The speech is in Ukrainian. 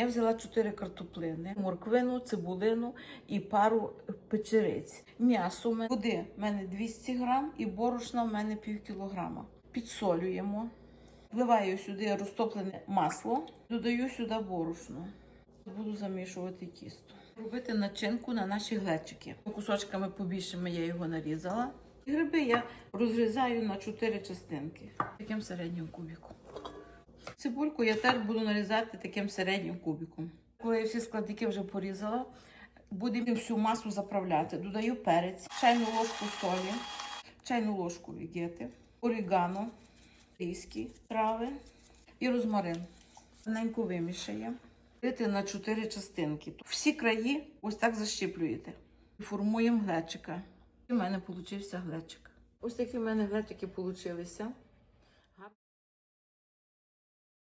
Я взяла 4 картоплини, морквину, цибулину і пару печериць. М'ясо води в мене 200 грам і борошна в мене пів кілограма. Підсолюємо. Вливаю сюди розтоплене масло, додаю сюди борошно. Буду замішувати тісто. Робити начинку на наші глечики. Кусочками побільшими я його нарізала. Гриби я розрізаю на 4 частинки. Таким середнім кубиком. Цибульку я теж буду нарізати таким середнім кубиком. Коли я всі складники вже порізала, будемо всю масу заправляти. Додаю перець, чайну ложку солі, чайну ложку вігети, орігано, різкі трави і розмарин. Тоненько вимішає. Дити на 4 частинки. Всі краї ось так защіплюєте. Формуємо глечика. І в мене получився глечик. Ось такі в мене глечики получилися.